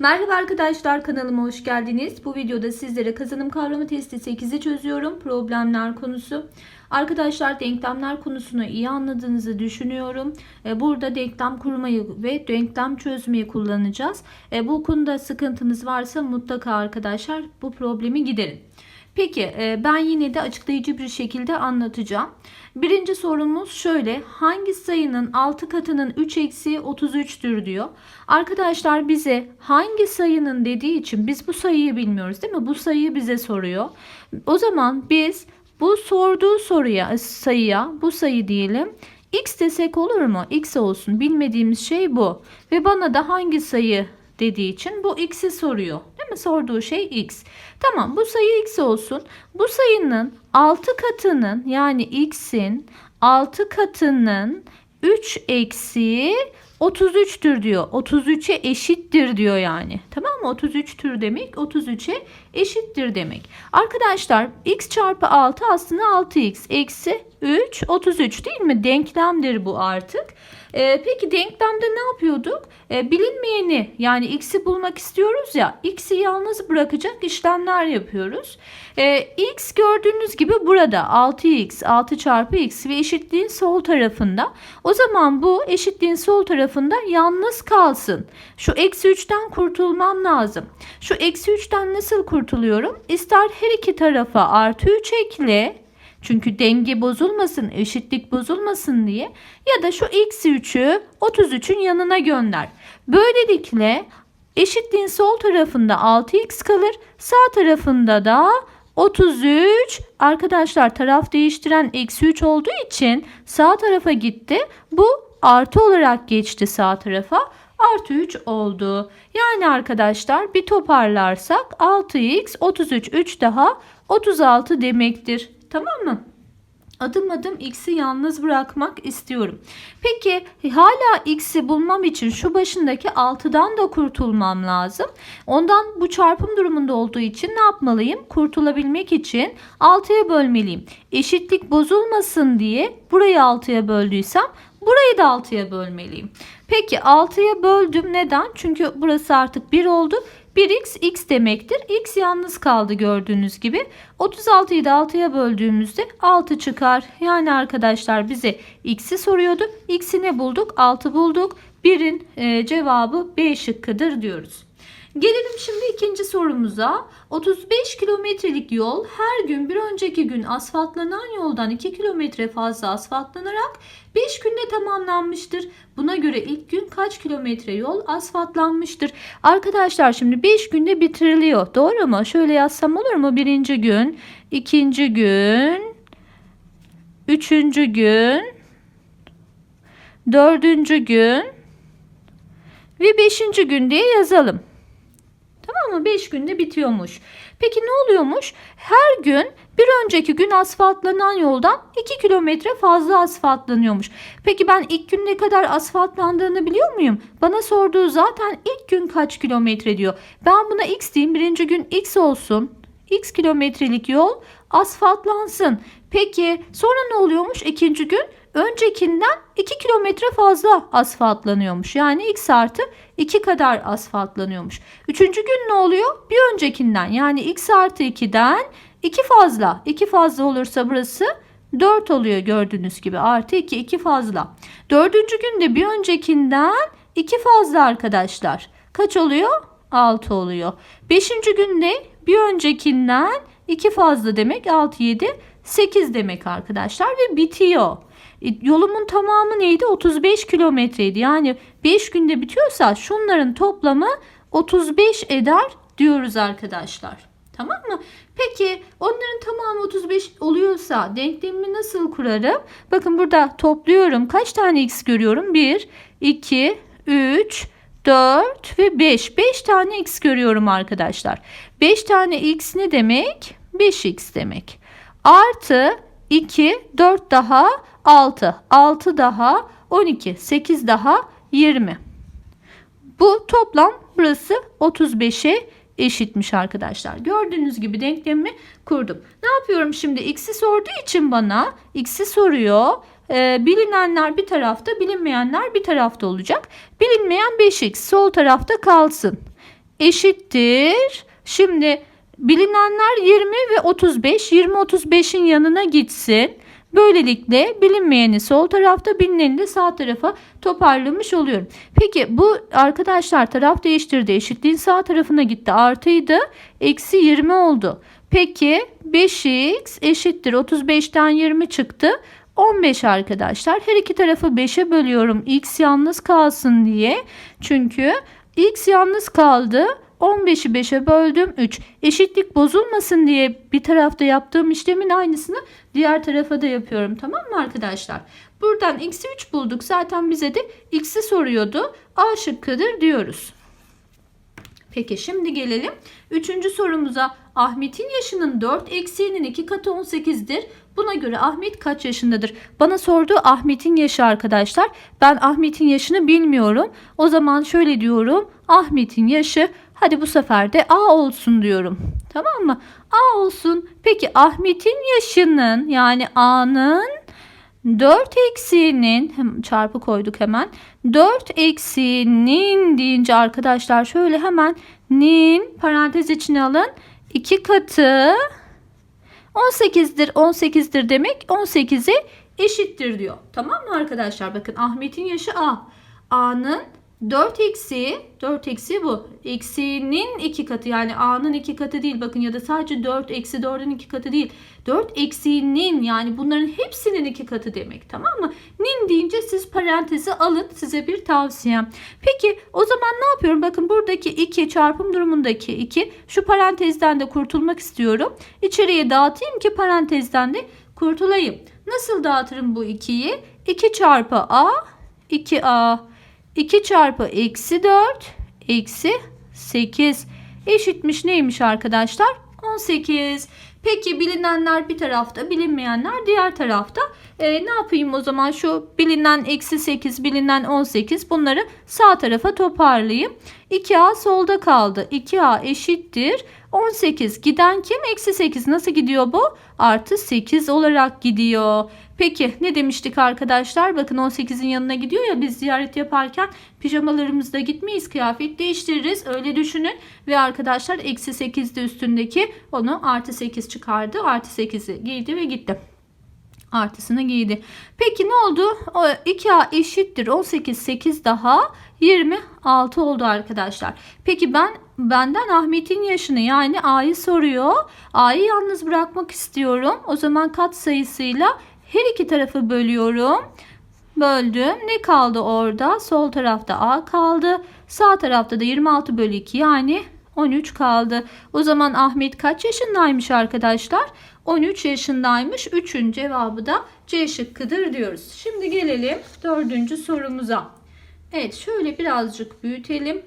Merhaba arkadaşlar kanalıma hoş geldiniz. Bu videoda sizlere kazanım kavramı testi 8'i çözüyorum. Problemler konusu. Arkadaşlar denklemler konusunu iyi anladığınızı düşünüyorum. E, Burada denklem kurmayı ve denklem çözmeyi kullanacağız. E, Bu konuda sıkıntınız varsa mutlaka arkadaşlar bu problemi giderin. Peki e, ben yine de açıklayıcı bir şekilde anlatacağım. Birinci sorumuz şöyle. Hangi sayının 6 katının 3 eksiği 33'tür diyor. Arkadaşlar bize hangi sayının dediği için biz bu sayıyı bilmiyoruz değil mi? Bu sayıyı bize soruyor. O zaman biz bu sorduğu soruya sayıya bu sayı diyelim. X desek olur mu? X olsun. Bilmediğimiz şey bu. Ve bana da hangi sayı dediği için bu x'i soruyor. Değil mi? Sorduğu şey x. Tamam bu sayı x olsun. Bu sayının 6 katının yani x'in 6 katının 3 eksiği 33'tür diyor. 33'e eşittir diyor yani. Tamam mı? 33 tür demek 33'e eşittir demek. Arkadaşlar x çarpı 6 aslında 6x eksi 3 33 değil mi? Denklemdir bu artık. Ee, peki denklemde ne yapıyorduk? Ee, bilinmeyeni yani x'i bulmak istiyoruz ya x'i yalnız bırakacak işlemler yapıyoruz. Ee, x gördüğünüz gibi burada 6x 6 çarpı x ve eşitliğin sol tarafında. O zaman bu eşitliğin sol tarafında yalnız kalsın. Şu eksi 3'ten kurtulmam lazım. Şu eksi 3'ten nasıl kurtuluyorum? İster her iki tarafa artı 3 ekle. Çünkü denge bozulmasın, eşitlik bozulmasın diye ya da şu eksi 3'ü 33'ün yanına gönder. Böylelikle eşitliğin sol tarafında 6x kalır, sağ tarafında da 33 arkadaşlar taraf değiştiren eksi 3 olduğu için sağ tarafa gitti. Bu artı olarak geçti sağ tarafa. Artı 3 oldu. Yani arkadaşlar bir toparlarsak 6x 33 3 daha 36 demektir. Tamam mı? Adım adım x'i yalnız bırakmak istiyorum. Peki hala x'i bulmam için şu başındaki 6'dan da kurtulmam lazım. Ondan bu çarpım durumunda olduğu için ne yapmalıyım? Kurtulabilmek için 6'ya bölmeliyim. Eşitlik bozulmasın diye burayı 6'ya böldüysem burayı da 6'ya bölmeliyim. Peki 6'ya böldüm neden? Çünkü burası artık 1 oldu. 1x x demektir. x yalnız kaldı gördüğünüz gibi. 36'yı da 6'ya böldüğümüzde 6 çıkar. Yani arkadaşlar bize x'i soruyordu. x'i ne bulduk? 6 bulduk. 1'in e, cevabı B şıkkıdır diyoruz. Gelelim şimdi ikinci sorumuza. 35 kilometrelik yol her gün bir önceki gün asfaltlanan yoldan 2 kilometre fazla asfaltlanarak 5 günde tamamlanmıştır. Buna göre ilk gün kaç kilometre yol asfaltlanmıştır? Arkadaşlar şimdi 5 günde bitiriliyor. Doğru mu? Şöyle yazsam olur mu? Birinci gün, ikinci gün, üçüncü gün, dördüncü gün ve beşinci gün diye yazalım. Mı? 5 günde bitiyormuş. Peki ne oluyormuş? Her gün bir önceki gün asfaltlanan yoldan 2 kilometre fazla asfaltlanıyormuş. Peki ben ilk gün ne kadar asfaltlandığını biliyor muyum? Bana sorduğu zaten ilk gün kaç kilometre diyor. Ben buna x diyeyim. Birinci gün x olsun. X kilometrelik yol asfaltlansın. Peki sonra ne oluyormuş ikinci gün? Öncekinden 2 kilometre fazla asfaltlanıyormuş. Yani x artı 2 kadar asfaltlanıyormuş. Üçüncü gün ne oluyor? Bir öncekinden yani x artı 2'den 2 fazla. 2 fazla olursa burası 4 oluyor gördüğünüz gibi. Artı 2, 2 fazla. Dördüncü günde bir öncekinden 2 fazla arkadaşlar. Kaç oluyor? 6 oluyor. Beşinci günde bir öncekinden 2 fazla demek 6, 7, 8 demek arkadaşlar ve bitiyor. E, yolumun tamamı neydi? 35 kilometreydi. Yani 5 günde bitiyorsa şunların toplamı 35 eder diyoruz arkadaşlar. Tamam mı? Peki onların tamamı 35 oluyorsa denklemimi nasıl kurarım? Bakın burada topluyorum. Kaç tane x görüyorum? 1, 2, 3, 4 ve 5. 5 tane x görüyorum arkadaşlar. 5 tane x ne demek? 5x demek. Artı 2, 4 daha 6. 6 daha 12. 8 daha 20. Bu toplam burası 35'e eşitmiş arkadaşlar. Gördüğünüz gibi denklemimi kurdum. Ne yapıyorum şimdi? X'i sorduğu için bana x'i soruyor. Ee, bilinenler bir tarafta, bilinmeyenler bir tarafta olacak. Bilinmeyen 5x sol tarafta kalsın. eşittir. Şimdi bilinenler 20 ve 35. 20 35'in yanına gitsin. Böylelikle bilinmeyeni sol tarafta bilineni de sağ tarafa toparlamış oluyorum. Peki bu arkadaşlar taraf değiştirdi. Eşitliğin sağ tarafına gitti. Artıydı. Eksi 20 oldu. Peki 5x eşittir 35'ten 20 çıktı. 15 arkadaşlar. Her iki tarafı 5'e bölüyorum. X yalnız kalsın diye. Çünkü x yalnız kaldı. 15'i 5'e böldüm 3. Eşitlik bozulmasın diye bir tarafta yaptığım işlemin aynısını diğer tarafa da yapıyorum. Tamam mı arkadaşlar? Buradan x'i 3 bulduk. Zaten bize de x'i soruyordu. A şıkkıdır diyoruz. Peki şimdi gelelim. Üçüncü sorumuza. Ahmet'in yaşının 4 eksiğinin 2 katı 18'dir. Buna göre Ahmet kaç yaşındadır? Bana sordu Ahmet'in yaşı arkadaşlar. Ben Ahmet'in yaşını bilmiyorum. O zaman şöyle diyorum. Ahmet'in yaşı hadi bu sefer de A olsun diyorum. Tamam mı? A olsun. Peki Ahmet'in yaşının yani A'nın 4 eksiğinin çarpı koyduk hemen. 4 eksiğinin deyince arkadaşlar şöyle hemen nin parantez içine alın. 2 katı 18'dir. 18'dir demek 18'e eşittir diyor. Tamam mı arkadaşlar? Bakın Ahmet'in yaşı A. A'nın 4 eksiği 4 eksiği bu. Eksiğinin 2 katı yani A'nın 2 katı değil. Bakın ya da sadece 4 eksi 4'ün 2 katı değil. 4 eksiğinin yani bunların hepsinin 2 katı demek. Tamam mı? Nin deyince siz parantezi alın. Size bir tavsiyem. Peki o zaman ne yapıyorum? Bakın buradaki 2 çarpım durumundaki 2. Şu parantezden de kurtulmak istiyorum. İçeriye dağıtayım ki parantezden de kurtulayım. Nasıl dağıtırım bu 2'yi? 2 çarpı A 2A 2 çarpı eksi 4 eksi 8 eşitmiş neymiş arkadaşlar? 18. Peki bilinenler bir tarafta bilinmeyenler diğer tarafta. E, ne yapayım o zaman şu bilinen eksi 8 bilinen 18 bunları sağ tarafa toparlayayım. 2A solda kaldı. 2A eşittir. 18 giden kim? Eksi 8 nasıl gidiyor bu? Artı 8 olarak gidiyor. Peki ne demiştik arkadaşlar? Bakın 18'in yanına gidiyor ya biz ziyaret yaparken pijamalarımızda gitmeyiz. Kıyafet değiştiririz. Öyle düşünün. Ve arkadaşlar eksi 8'de üstündeki onu artı 8 çıkardı. Artı 8'i giydi ve gitti. Artısını giydi. Peki ne oldu? O 2A eşittir 18 8 daha 26 oldu arkadaşlar. Peki ben benden Ahmet'in yaşını yani A'yı soruyor. A'yı yalnız bırakmak istiyorum. O zaman kat sayısıyla her iki tarafı bölüyorum. Böldüm. Ne kaldı orada? Sol tarafta A kaldı. Sağ tarafta da 26 bölü 2 yani 13 kaldı. O zaman Ahmet kaç yaşındaymış arkadaşlar? 13 yaşındaymış. 3'ün cevabı da C şıkkıdır diyoruz. Şimdi gelelim dördüncü sorumuza. Evet şöyle birazcık büyütelim.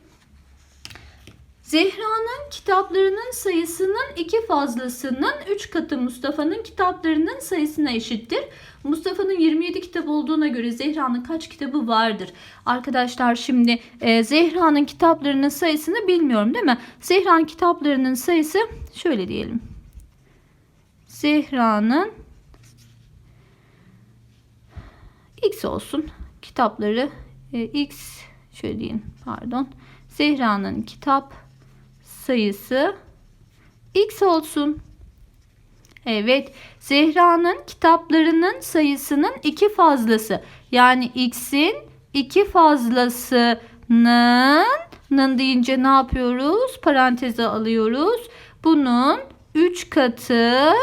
Zehra'nın kitaplarının sayısının iki fazlasının 3 katı Mustafa'nın kitaplarının sayısına eşittir. Mustafa'nın 27 kitap olduğuna göre Zehra'nın kaç kitabı vardır? Arkadaşlar şimdi e, Zehra'nın kitaplarının sayısını bilmiyorum değil mi? Zehra'nın kitaplarının sayısı şöyle diyelim. Zehra'nın X olsun. Kitapları e, X şöyle diyeyim pardon. Zehra'nın kitap sayısı X olsun. Evet, Zehra'nın kitaplarının sayısının iki fazlası. Yani X'in iki fazlasının nın deyince ne yapıyoruz? Paranteze alıyoruz. Bunun 3 katı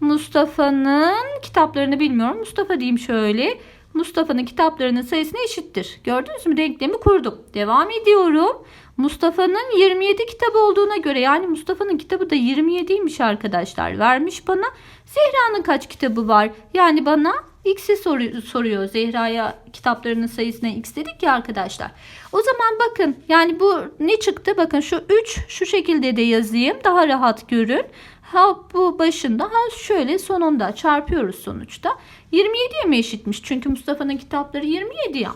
Mustafa'nın kitaplarını bilmiyorum. Mustafa diyeyim şöyle. Mustafa'nın kitaplarının sayısına eşittir. Gördünüz mü? Denklemi kurdum. Devam ediyorum. Mustafa'nın 27 kitabı olduğuna göre yani Mustafa'nın kitabı da 27'ymiş arkadaşlar. Vermiş bana. Zehra'nın kaç kitabı var? Yani bana X'i soruyor, soruyor. Zehra'ya kitaplarının sayısına X dedik ya arkadaşlar. O zaman bakın yani bu ne çıktı? Bakın şu 3 şu şekilde de yazayım. Daha rahat görün. Ha bu başında ha şöyle sonunda çarpıyoruz sonuçta. 27'ye mi eşitmiş? Çünkü Mustafa'nın kitapları 27 ya.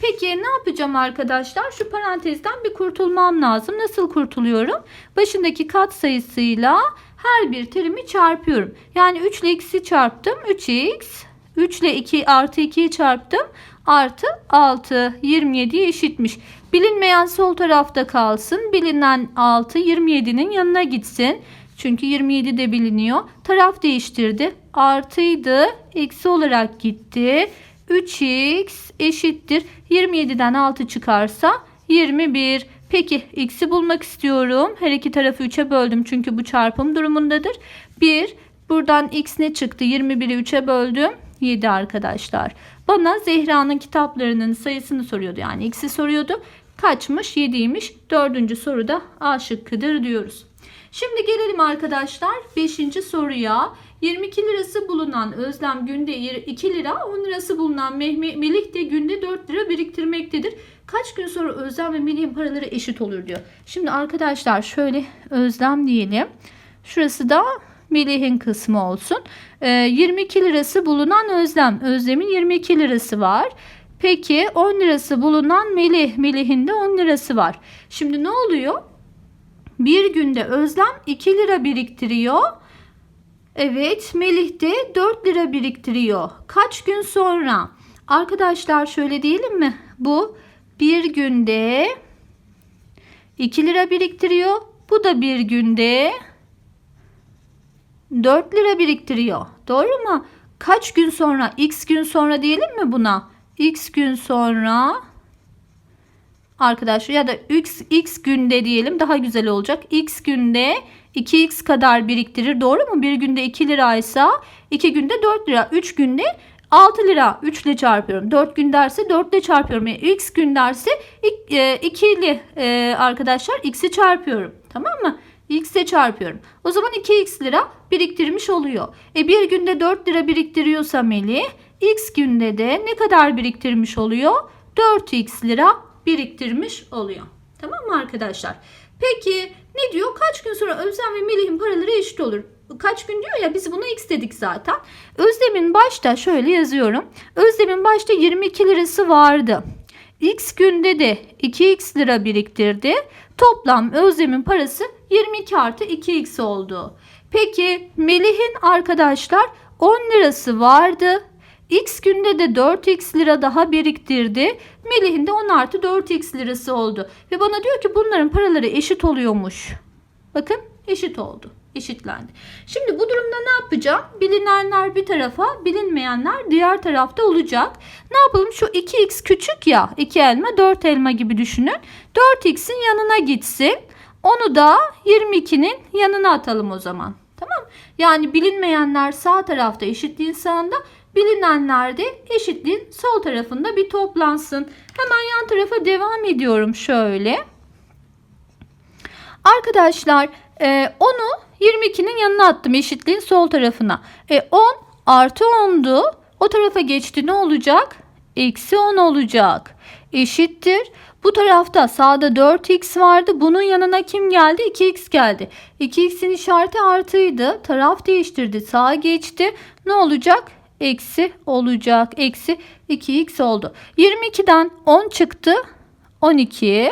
Peki ne yapacağım arkadaşlar? Şu parantezden bir kurtulmam lazım. Nasıl kurtuluyorum? Başındaki kat sayısıyla her bir terimi çarpıyorum. Yani 3 ile x'i çarptım. 3x 3 ile 2 artı 2'yi çarptım. Artı 6 27'ye eşitmiş. Bilinmeyen sol tarafta kalsın. Bilinen 6 27'nin yanına gitsin. Çünkü 27 de biliniyor. Taraf değiştirdi. Artıydı. Eksi olarak gitti. 3x eşittir. 27'den 6 çıkarsa 21. Peki x'i bulmak istiyorum. Her iki tarafı 3'e böldüm çünkü bu çarpım durumundadır. 1. Buradan x ne çıktı? 21'i 3'e böldüm. 7 arkadaşlar. Bana Zehra'nın kitaplarının sayısını soruyordu. Yani x'i soruyordu. Kaçmış? 7'ymiş. Dördüncü soruda A şıkkıdır diyoruz. Şimdi gelelim arkadaşlar 5. soruya. 22 lirası bulunan Özlem günde 2 lira, 10 lirası bulunan Melih de günde 4 lira biriktirmektedir. Kaç gün sonra Özlem ve Melih'in paraları eşit olur diyor. Şimdi arkadaşlar şöyle Özlem diyelim. Şurası da Melih'in kısmı olsun. Ee, 22 lirası bulunan Özlem. Özlem'in 22 lirası var. Peki 10 lirası bulunan Melih. Melih'in de 10 lirası var. Şimdi ne oluyor? Bir günde Özlem 2 lira biriktiriyor. Evet Melih de 4 lira biriktiriyor. Kaç gün sonra? Arkadaşlar şöyle diyelim mi? Bu bir günde 2 lira biriktiriyor. Bu da bir günde 4 lira biriktiriyor. Doğru mu? Kaç gün sonra? X gün sonra diyelim mi buna? X gün sonra arkadaşlar ya da x, x günde diyelim daha güzel olacak. X günde 2x kadar biriktirir. Doğru mu? Bir günde 2 liraysa 2 günde 4 lira. 3 günde 6 lira 3 ile çarpıyorum. 4 gün derse 4 ile çarpıyorum. Yani x gün derse 2 ile e, arkadaşlar x'i çarpıyorum. Tamam mı? x ile çarpıyorum. O zaman 2x lira biriktirmiş oluyor. E bir günde 4 lira biriktiriyorsa Melih x günde de ne kadar biriktirmiş oluyor? 4x lira biriktirmiş oluyor. Tamam mı arkadaşlar? Peki ne diyor? Kaç gün sonra Özlem ve Melih'in paraları eşit olur? Kaç gün diyor ya biz buna x dedik zaten. Özlem'in başta şöyle yazıyorum. Özlem'in başta 22 lirası vardı. X günde de 2x lira biriktirdi. Toplam Özlem'in parası 22 artı 2x oldu. Peki Melih'in arkadaşlar 10 lirası vardı. X günde de 4x lira daha biriktirdi. Melih'in de 10 artı 4x lirası oldu. Ve bana diyor ki bunların paraları eşit oluyormuş. Bakın eşit oldu. Eşitlendi. Şimdi bu durumda ne yapacağım? Bilinenler bir tarafa, bilinmeyenler diğer tarafta olacak. Ne yapalım? Şu 2x küçük ya. 2 elma 4 elma gibi düşünün. 4x'in yanına gitsin. Onu da 22'nin yanına atalım o zaman. Tamam Yani bilinmeyenler sağ tarafta eşitliğin sağında bilinenler de eşitliğin sol tarafında bir toplansın. Hemen yan tarafa devam ediyorum şöyle. Arkadaşlar e, onu 22'nin yanına attım eşitliğin sol tarafına. E, 10 artı 10'du. O tarafa geçti ne olacak? Eksi 10 olacak. Eşittir. Bu tarafta sağda 4x vardı. Bunun yanına kim geldi? 2x geldi. 2x'in işareti artıydı. Taraf değiştirdi. Sağa geçti. Ne olacak? Eksi olacak. Eksi 2x oldu. 22'den 10 çıktı. 12.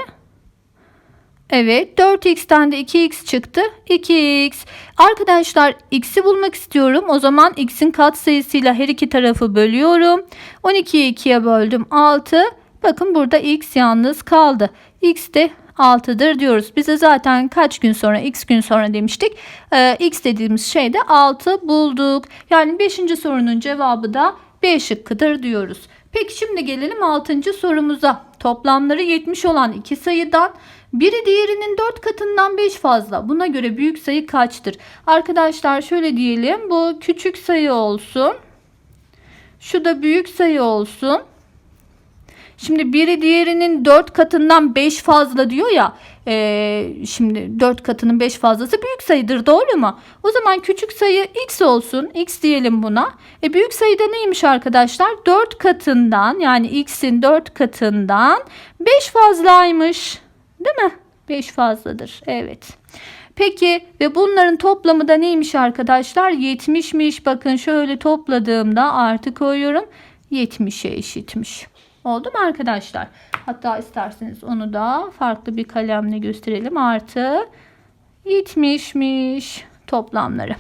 Evet 4x'ten de 2x çıktı. 2x. Arkadaşlar x'i bulmak istiyorum. O zaman x'in katsayısıyla her iki tarafı bölüyorum. 12'yi 2'ye böldüm 6. Bakın burada x yalnız kaldı. x de 6'dır diyoruz. Bize zaten kaç gün sonra x gün sonra demiştik. Ee, x dediğimiz şeyde 6 bulduk. Yani 5. sorunun cevabı da B şıkkıdır diyoruz. Peki şimdi gelelim 6. sorumuza. Toplamları 70 olan iki sayıdan biri diğerinin 4 katından 5 fazla. Buna göre büyük sayı kaçtır? Arkadaşlar şöyle diyelim. Bu küçük sayı olsun. Şu da büyük sayı olsun. Şimdi biri diğerinin 4 katından 5 fazla diyor ya. E, şimdi 4 katının 5 fazlası büyük sayıdır doğru mu? O zaman küçük sayı x olsun. x diyelim buna. E, büyük sayıda neymiş arkadaşlar? 4 katından yani x'in 4 katından 5 fazlaymış. Değil mi? 5 fazladır. Evet. Peki ve bunların toplamı da neymiş arkadaşlar? 70'miş. Bakın şöyle topladığımda artı koyuyorum. 70'e eşitmiş. Oldu mu arkadaşlar? Hatta isterseniz onu da farklı bir kalemle gösterelim. Artı 70'miş toplamları.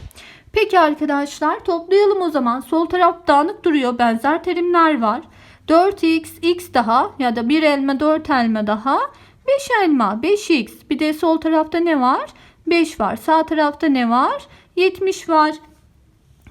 Peki arkadaşlar toplayalım o zaman. Sol taraf dağınık duruyor. Benzer terimler var. 4x, x daha ya da 1 elma 4 elma daha 5 elma 5x. Bir de sol tarafta ne var? 5 var. Sağ tarafta ne var? 70 var.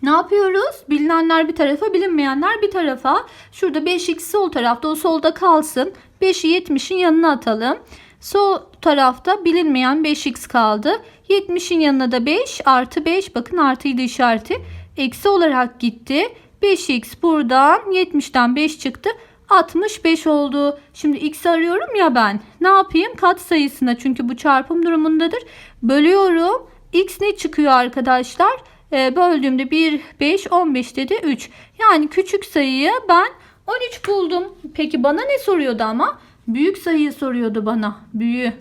Ne yapıyoruz? Bilinenler bir tarafa, bilinmeyenler bir tarafa. Şurada 5x sol tarafta, o solda kalsın. 5'i 70'in yanına atalım. Sol tarafta bilinmeyen 5x kaldı. 70'in yanına da 5 artı 5 bakın artıydı işareti. Eksi olarak gitti. 5x buradan 70'ten 5 çıktı. 65 oldu. Şimdi x arıyorum ya ben. Ne yapayım? Kat sayısına çünkü bu çarpım durumundadır. Bölüyorum. x ne çıkıyor arkadaşlar? Ee, böldüğümde 1, 5, 15 dedi 3. Yani küçük sayıyı ben 13 buldum. Peki bana ne soruyordu ama? Büyük sayıyı soruyordu bana. Büyüğü.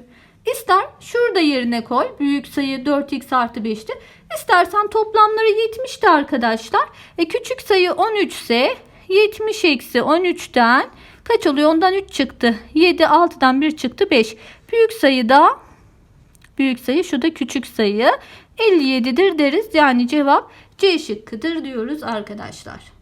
İster şurada yerine koy. Büyük sayı 4x artı 5'ti. İstersen toplamları 70'ti arkadaşlar. E, küçük sayı 13 ise 70 eksi 13'ten kaç oluyor? Ondan 3 çıktı. 7 6'dan 1 çıktı 5. Büyük sayı da büyük sayı şu da küçük sayı 57'dir deriz. Yani cevap C şıkkıdır diyoruz arkadaşlar.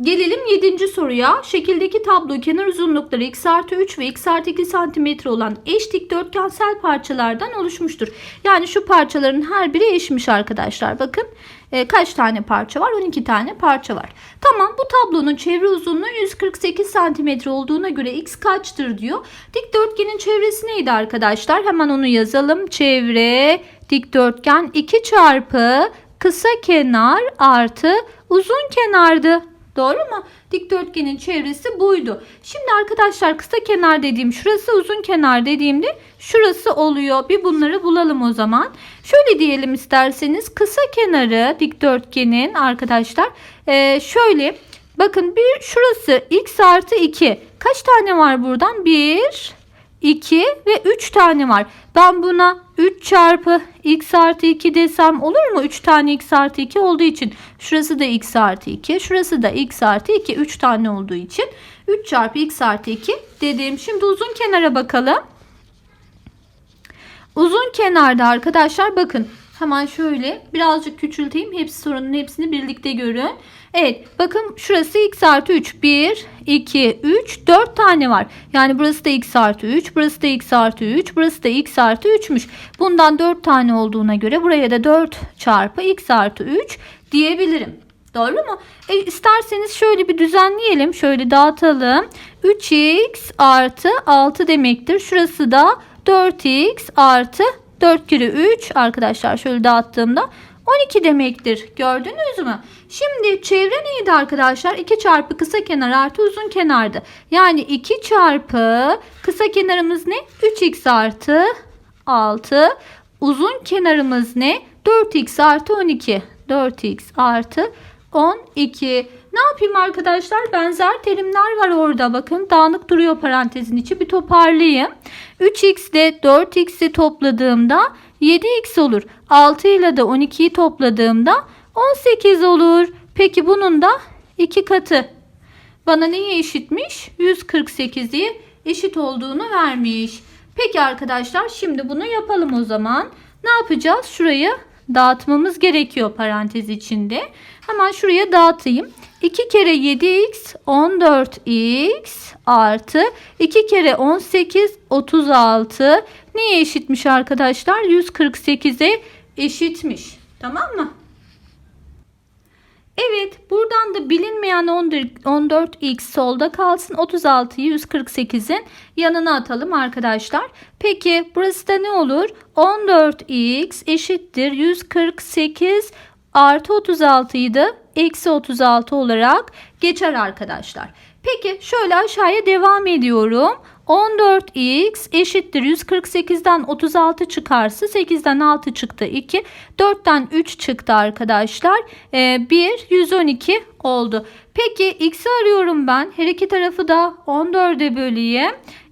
Gelelim 7. soruya. Şekildeki tablo kenar uzunlukları x artı 3 ve x artı 2 cm olan eş dikdörtgensel parçalardan oluşmuştur. Yani şu parçaların her biri eşmiş arkadaşlar. Bakın e, kaç tane parça var? 12 tane parça var. Tamam bu tablonun çevre uzunluğu 148 cm olduğuna göre x kaçtır diyor. Dikdörtgenin çevresi neydi arkadaşlar? Hemen onu yazalım. Çevre dikdörtgen 2 çarpı kısa kenar artı uzun kenardı. Doğru mu? Dikdörtgenin çevresi buydu. Şimdi arkadaşlar kısa kenar dediğim şurası uzun kenar dediğimde şurası oluyor. Bir bunları bulalım o zaman. Şöyle diyelim isterseniz kısa kenarı dikdörtgenin arkadaşlar ee, şöyle bakın bir şurası x artı 2. Kaç tane var buradan? 1, 2 ve 3 tane var. Ben buna 3 çarpı x artı 2 desem olur mu? 3 tane x artı 2 olduğu için. Şurası da x artı 2. Şurası da x artı 2. 3 tane olduğu için. 3 çarpı x artı 2 dedim. Şimdi uzun kenara bakalım. Uzun kenarda arkadaşlar bakın. Hemen şöyle birazcık küçülteyim. Hepsi sorunun hepsini birlikte görün. Evet bakın şurası x artı 3. 1, 2, 3, 4 tane var. Yani burası da x artı 3, burası da x artı 3, burası da x artı 3'müş. Bundan 4 tane olduğuna göre buraya da 4 çarpı x artı 3 diyebilirim. Doğru mu? E, isterseniz şöyle bir düzenleyelim. Şöyle dağıtalım. 3x artı 6 demektir. Şurası da 4x artı 4 kere 3 arkadaşlar şöyle dağıttığımda 12 demektir. Gördünüz mü? Şimdi çevre neydi arkadaşlar? 2 çarpı kısa kenar artı uzun kenardı. Yani 2 çarpı kısa kenarımız ne? 3x artı 6. Uzun kenarımız ne? 4x artı 12. 4x artı 12. Ne yapayım arkadaşlar? Benzer terimler var orada. Bakın dağınık duruyor parantezin içi. Bir toparlayayım. 3x ile 4x'i topladığımda 7x olur. 6 ile de 12'yi topladığımda 18 olur. Peki bunun da 2 katı. Bana neye eşitmiş? 148'i eşit olduğunu vermiş. Peki arkadaşlar şimdi bunu yapalım o zaman. Ne yapacağız? Şurayı dağıtmamız gerekiyor parantez içinde. Hemen şuraya dağıtayım. 2 kere 7x 14x artı 2 kere 18 36 neye eşitmiş arkadaşlar? 148'e eşitmiş. Tamam mı? Evet buradan da bilinmeyen 14x solda kalsın. 36'yı 148'in yanına atalım arkadaşlar. Peki burası da ne olur? 14x eşittir 148 artı 36'yı da eksi 36 olarak geçer arkadaşlar. Peki şöyle aşağıya devam ediyorum. 14x eşittir 148'den 36 çıkarsa 8'den 6 çıktı 2 4'ten 3 çıktı arkadaşlar. Ee, 1 112 oldu. Peki x'i arıyorum ben. Her iki tarafı da 14'e böleyim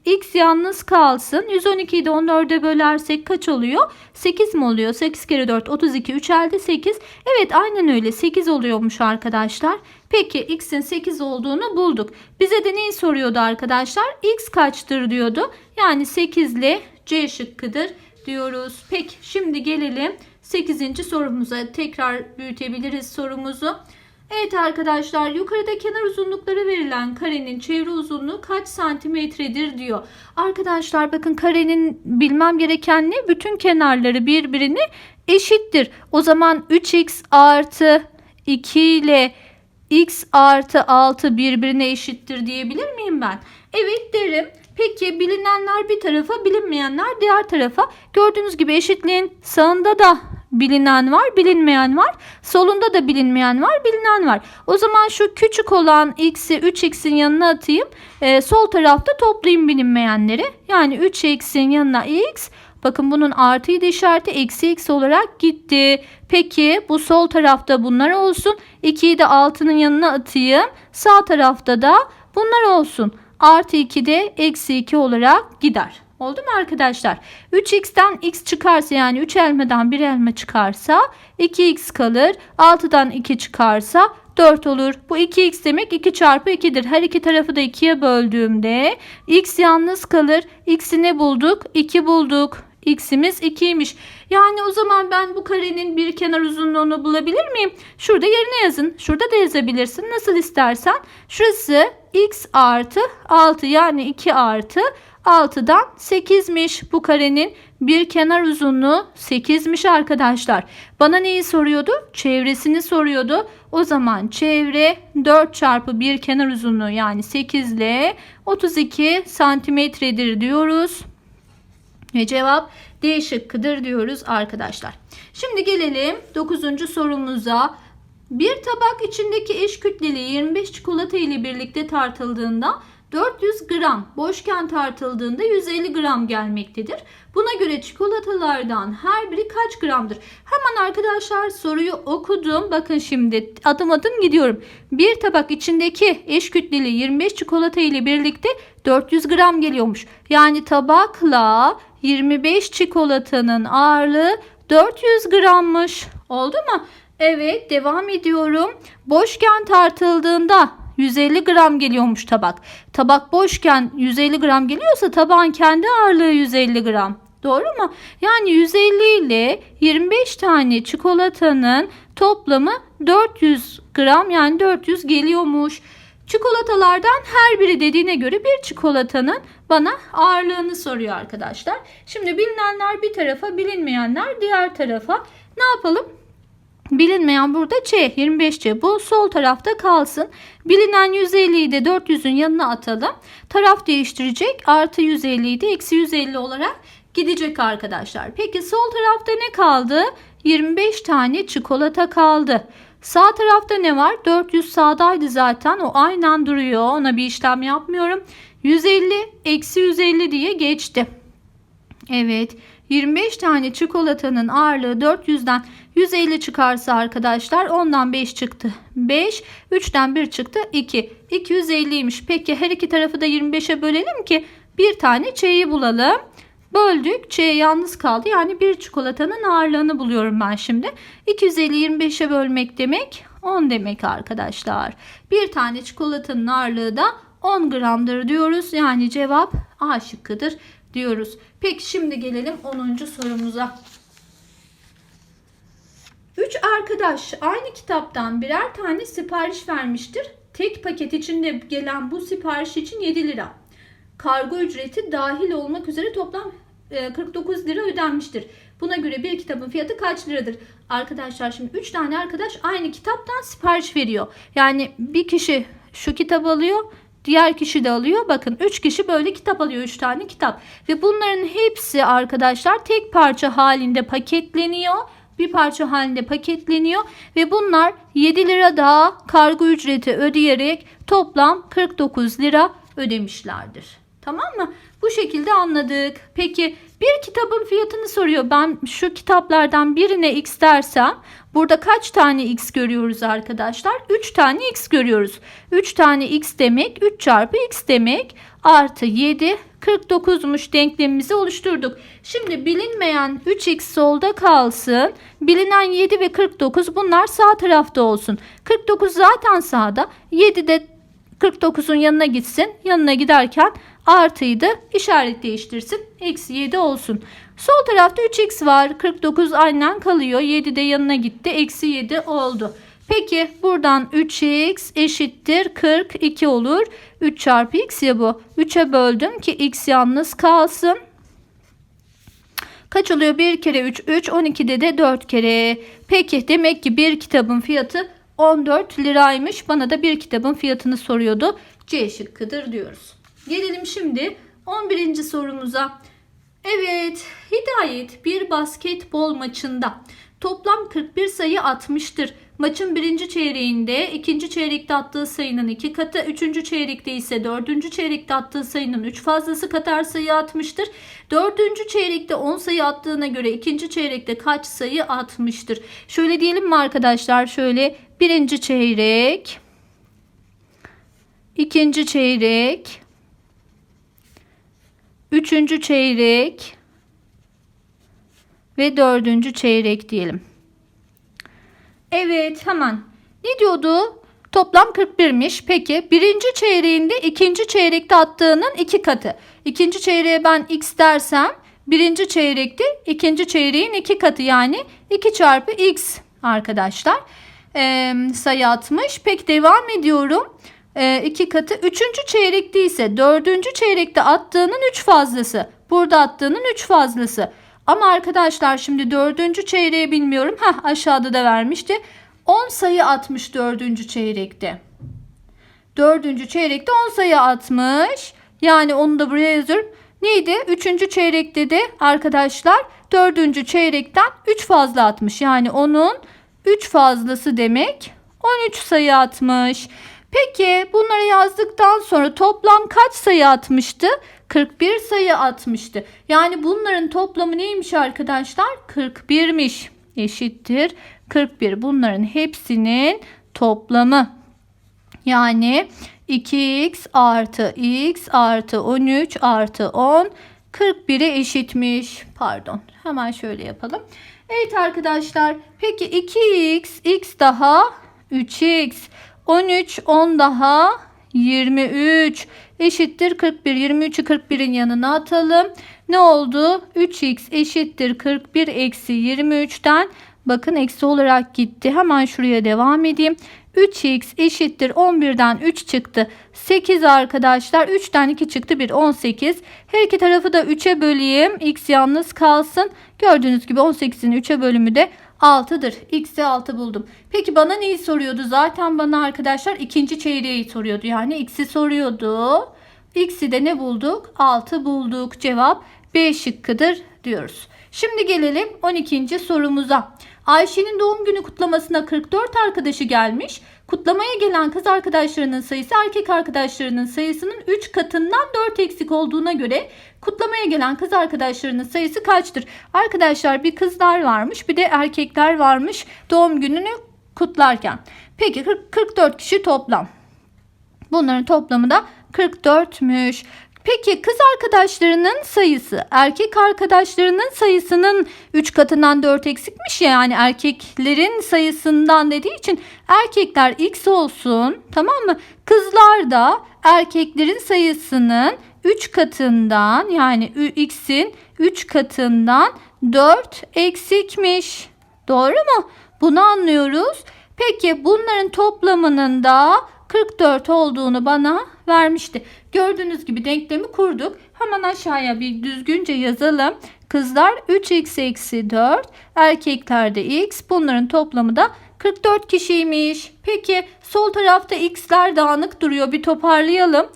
x yalnız kalsın 112'yi de 14'e bölersek kaç oluyor 8 mi oluyor 8 kere 4 32 3 elde 8 evet aynen öyle 8 oluyormuş arkadaşlar Peki x'in 8 olduğunu bulduk. Bize de neyi soruyordu arkadaşlar? x kaçtır diyordu. Yani 8 ile C şıkkıdır diyoruz. Peki şimdi gelelim 8. sorumuza tekrar büyütebiliriz sorumuzu. Evet arkadaşlar yukarıda kenar uzunlukları verilen karenin çevre uzunluğu kaç santimetredir diyor. Arkadaşlar bakın karenin bilmem gereken ne? Bütün kenarları birbirine eşittir. O zaman 3x artı 2 ile x artı 6 birbirine eşittir diyebilir miyim ben? Evet derim. Peki bilinenler bir tarafa bilinmeyenler diğer tarafa. Gördüğünüz gibi eşitliğin sağında da bilinen var, bilinmeyen var. Solunda da bilinmeyen var, bilinen var. O zaman şu küçük olan x'i 3x'in yanına atayım. Ee, sol tarafta toplayayım bilinmeyenleri. Yani 3x'in yanına x. Bakın bunun artıydı işareti eksi x olarak gitti. Peki bu sol tarafta bunlar olsun. 2'yi de 6'nın yanına atayım. Sağ tarafta da bunlar olsun. Artı 2 de eksi 2 olarak gider. Oldu mu arkadaşlar? 3x'ten x çıkarsa yani 3 elmadan 1 elma çıkarsa 2x kalır. 6'dan 2 çıkarsa 4 olur. Bu 2x demek 2 çarpı 2'dir. Her iki tarafı da 2'ye böldüğümde x yalnız kalır. X'i ne bulduk? 2 bulduk. X'imiz 2'ymiş. Yani o zaman ben bu karenin bir kenar uzunluğunu bulabilir miyim? Şurada yerine yazın. Şurada da yazabilirsin. Nasıl istersen. Şurası x artı 6 yani 2 artı 6'dan 8'miş bu karenin bir kenar uzunluğu 8'miş arkadaşlar. Bana neyi soruyordu? Çevresini soruyordu. O zaman çevre 4 çarpı bir kenar uzunluğu yani 8 ile 32 santimetredir diyoruz. Ve cevap D şıkkıdır diyoruz arkadaşlar. Şimdi gelelim 9. sorumuza. Bir tabak içindeki eş kütleli 25 çikolata ile birlikte tartıldığında 400 gram, boşken tartıldığında 150 gram gelmektedir. Buna göre çikolatalardan her biri kaç gramdır? Hemen arkadaşlar soruyu okudum. Bakın şimdi adım adım gidiyorum. Bir tabak içindeki eş kütleli 25 çikolata ile birlikte 400 gram geliyormuş. Yani tabakla 25 çikolatanın ağırlığı 400 grammış. Oldu mu? Evet devam ediyorum. Boşken tartıldığında 150 gram geliyormuş tabak. Tabak boşken 150 gram geliyorsa tabağın kendi ağırlığı 150 gram. Doğru mu? Yani 150 ile 25 tane çikolatanın toplamı 400 gram yani 400 geliyormuş. Çikolatalardan her biri dediğine göre bir çikolatanın bana ağırlığını soruyor arkadaşlar. Şimdi bilinenler bir tarafa bilinmeyenler diğer tarafa. Ne yapalım? Bilinmeyen burada C 25C bu sol tarafta kalsın. Bilinen 150'yi de 400'ün yanına atalım. Taraf değiştirecek artı 150'yi de eksi 150 olarak gidecek arkadaşlar. Peki sol tarafta ne kaldı? 25 tane çikolata kaldı. Sağ tarafta ne var? 400 sağdaydı zaten. O aynen duruyor. Ona bir işlem yapmıyorum. 150 eksi 150 diye geçti. Evet. 25 tane çikolatanın ağırlığı 400'den 150 çıkarsa arkadaşlar ondan 5 çıktı. 5, 3'ten 1 çıktı 2. 250'ymiş. Peki her iki tarafı da 25'e bölelim ki bir tane ç'yi bulalım. Böldük. Ç yalnız kaldı. Yani bir çikolatanın ağırlığını buluyorum ben şimdi. 250 25'e bölmek demek 10 demek arkadaşlar. Bir tane çikolatanın ağırlığı da 10 gramdır diyoruz. Yani cevap A şıkkıdır diyoruz. Peki şimdi gelelim 10. sorumuza. 3 arkadaş aynı kitaptan birer tane sipariş vermiştir. Tek paket içinde gelen bu sipariş için 7 lira. Kargo ücreti dahil olmak üzere toplam 49 lira ödenmiştir. Buna göre bir kitabın fiyatı kaç liradır? Arkadaşlar şimdi 3 tane arkadaş aynı kitaptan sipariş veriyor. Yani bir kişi şu kitabı alıyor, diğer kişi de alıyor. Bakın 3 kişi böyle kitap alıyor 3 tane kitap. Ve bunların hepsi arkadaşlar tek parça halinde paketleniyor. Bir parça halinde paketleniyor ve bunlar 7 lira daha kargo ücreti ödeyerek toplam 49 lira ödemişlerdir. Tamam mı? Bu şekilde anladık. Peki bir kitabın fiyatını soruyor. Ben şu kitaplardan birine x dersem burada kaç tane x görüyoruz arkadaşlar? 3 tane x görüyoruz. 3 tane x demek 3 çarpı x demek artı 7 49'muş denklemimizi oluşturduk. Şimdi bilinmeyen 3x solda kalsın. Bilinen 7 ve 49 bunlar sağ tarafta olsun. 49 zaten sağda. 7 de 49'un yanına gitsin. Yanına giderken artıydı. işaret değiştirsin. Eksi 7 olsun. Sol tarafta 3x var. 49 aynen kalıyor. 7 de yanına gitti. Eksi 7 oldu. Peki buradan 3x eşittir 42 olur. 3 çarpı x ya bu. 3'e böldüm ki x yalnız kalsın. Kaç oluyor? 1 kere 3 3 12'de de 4 kere. Peki demek ki bir kitabın fiyatı 14 liraymış. Bana da bir kitabın fiyatını soruyordu. C şıkkıdır diyoruz. Gelelim şimdi 11. sorumuza. Evet, Hidayet bir basketbol maçında toplam 41 sayı atmıştır. Maçın birinci çeyreğinde ikinci çeyrekte attığı sayının iki katı, üçüncü çeyrekte ise dördüncü çeyrekte attığı sayının üç fazlası kadar sayı atmıştır. Dördüncü çeyrekte 10 sayı attığına göre ikinci çeyrekte kaç sayı atmıştır? Şöyle diyelim mi arkadaşlar? Şöyle birinci çeyrek, ikinci çeyrek, üçüncü çeyrek ve dördüncü çeyrek diyelim. Evet hemen. Ne diyordu? Toplam 41'miş. Peki birinci çeyreğinde ikinci çeyrekte attığının iki katı. İkinci çeyreğe ben x dersem birinci çeyrekte ikinci çeyreğin iki katı yani 2 çarpı x arkadaşlar. Ee, sayı atmış. Peki devam ediyorum. Ee, iki katı. Üçüncü çeyrekte ise dördüncü çeyrekte attığının üç fazlası. Burada attığının üç fazlası. Ama arkadaşlar şimdi dördüncü çeyreği bilmiyorum. Heh, aşağıda da vermişti. 10 sayı atmış dördüncü çeyrekte. Dördüncü çeyrekte 10 sayı atmış. Yani onu da buraya yazıyorum. Neydi? Üçüncü çeyrekte de arkadaşlar dördüncü çeyrekten 3 fazla atmış. Yani onun 3 fazlası demek 13 sayı atmış. Peki bunları yazdıktan sonra toplam kaç sayı atmıştı? 41 sayı atmıştı. Yani bunların toplamı neymiş arkadaşlar? 41'miş. Eşittir 41. Bunların hepsinin toplamı. Yani 2x artı x artı 13 artı 10 41'e eşitmiş. Pardon. Hemen şöyle yapalım. Evet arkadaşlar. Peki 2x x daha 3x 13 10 daha 23 eşittir 41. 23'ü 41'in yanına atalım. Ne oldu? 3x eşittir 41 eksi 23'ten bakın eksi olarak gitti. Hemen şuraya devam edeyim. 3x eşittir 11'den 3 çıktı. 8 arkadaşlar. 3'ten 2 çıktı 1 18. Her iki tarafı da 3'e böleyim. x yalnız kalsın. Gördüğünüz gibi 18'in 3'e bölümü de 6'dır. X'i 6 buldum. Peki bana neyi soruyordu? Zaten bana arkadaşlar ikinci çeyreği soruyordu. Yani X'i soruyordu. X'i de ne bulduk? 6 bulduk. Cevap B şıkkıdır diyoruz. Şimdi gelelim 12. sorumuza. Ayşe'nin doğum günü kutlamasına 44 arkadaşı gelmiş. Kutlamaya gelen kız arkadaşlarının sayısı erkek arkadaşlarının sayısının 3 katından 4 eksik olduğuna göre kutlamaya gelen kız arkadaşlarının sayısı kaçtır? Arkadaşlar bir kızlar varmış bir de erkekler varmış doğum gününü kutlarken. Peki 40, 44 kişi toplam. Bunların toplamı da 44'müş. Peki kız arkadaşlarının sayısı erkek arkadaşlarının sayısının 3 katından 4 eksikmiş ya yani erkeklerin sayısından dediği için erkekler x olsun tamam mı? Kızlar da erkeklerin sayısının 3 katından yani x'in 3 katından 4 eksikmiş. Doğru mu? Bunu anlıyoruz. Peki bunların toplamının da 44 olduğunu bana vermişti. Gördüğünüz gibi denklemi kurduk. Hemen aşağıya bir düzgünce yazalım. Kızlar 3x eksi 4, erkekler de x. Bunların toplamı da 44 kişiymiş. Peki sol tarafta x'ler dağınık duruyor. Bir toparlayalım.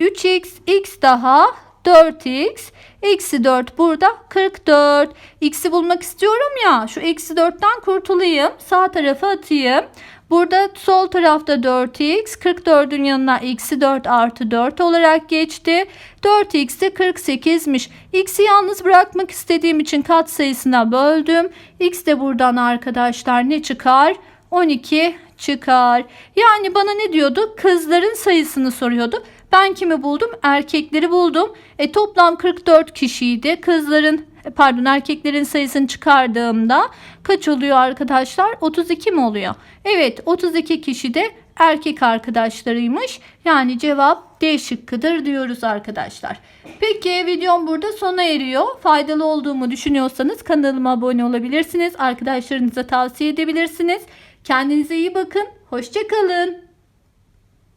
3x, x daha 4x. Eksi 4 burada 44. X'i bulmak istiyorum ya. Şu eksi 4'ten kurtulayım. Sağ tarafa atayım. Burada sol tarafta 4x 44'ün yanına eksi 4 artı 4 olarak geçti. 4x de 48'miş. X'i yalnız bırakmak istediğim için kat sayısına böldüm. X de buradan arkadaşlar ne çıkar? 12 çıkar. Yani bana ne diyordu? Kızların sayısını soruyordu. Ben kimi buldum? Erkekleri buldum. E toplam 44 kişiydi. Kızların pardon erkeklerin sayısını çıkardığımda kaç oluyor arkadaşlar? 32 mi oluyor? Evet 32 kişi de erkek arkadaşlarıymış. Yani cevap D şıkkıdır diyoruz arkadaşlar. Peki videom burada sona eriyor. Faydalı olduğumu düşünüyorsanız kanalıma abone olabilirsiniz. Arkadaşlarınıza tavsiye edebilirsiniz. Kendinize iyi bakın. Hoşçakalın.